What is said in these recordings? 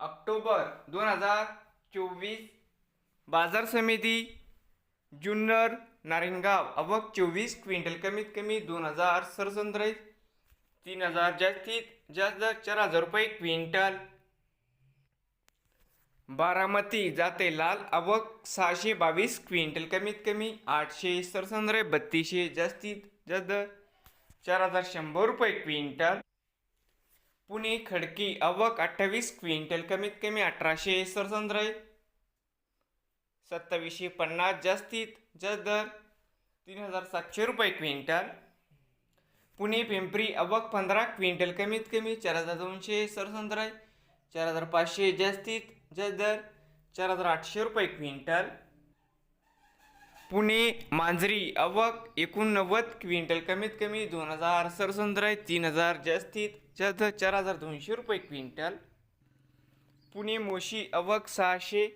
October दोन हजार चोवीस बाजार समिती जुन्नर नारायणगाव. अवक चोवीस क्विंटल कमीत कमी दोन हजार सरसंद्र तीन हजार जास्तीत जास्त चार हजार रुपये क्विंटल. बारामती जाते लाल. अवक सहाशे बावीस क्विंटल कमीत कमी आठशे सरसंद्र बत्तीसशे जास्तीत जास्त चार हजार शंभर रुपये क्विंटल. पुणे खडकी अवक अठ्ठावीस क्विंटल कमीत कमी अठराशे सरसंद्र सत्तावीसशे पन्नास जास्तीत जास्त दर तीन हजार सातशे रुपये क्विंटल. पुणे पिंपरी अवक पंधरा क्विंटल कमीत कमी चार हजार दोनशे सरसंद्र चार हजार पाचशे जास्तीत जास्त दर चार हजार आठशे रुपये क्विंटल. पुणे मांजरी अवक एकोणनव्वद क्विंटल कमीत कमी दोन हजार सरसंद्रय तीन हजार जास्तीत जास्त चार हजार दोनशे रुपये क्विंटल. पुणे मोशी अवक सहाशे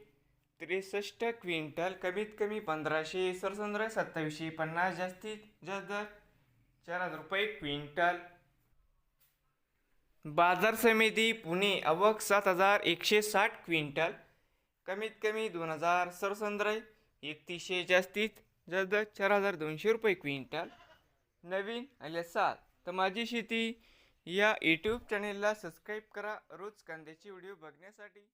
त्रेसष्ट क्विंटल कमीत कमी पंधराशे सरसंद्रय सत्तावीसशे पन्नास जास्तीत जास्त चार हजार रुपये क्विंटल. बाजार समिती पुणे अवक सात हजार एकशे साठ क्विंटल कमीत कमी दोन हजार सरसंद्रय एकतीसशे जास्तीत जास्त चार हजार दोनशे रुपये क्विंटल. नवीन आले सात तर माझी शेती या यूट्यूब चॅनेलला सबस्क्राईब करा. रोज कांद्याची व्हिडिओ बघण्यासाठी.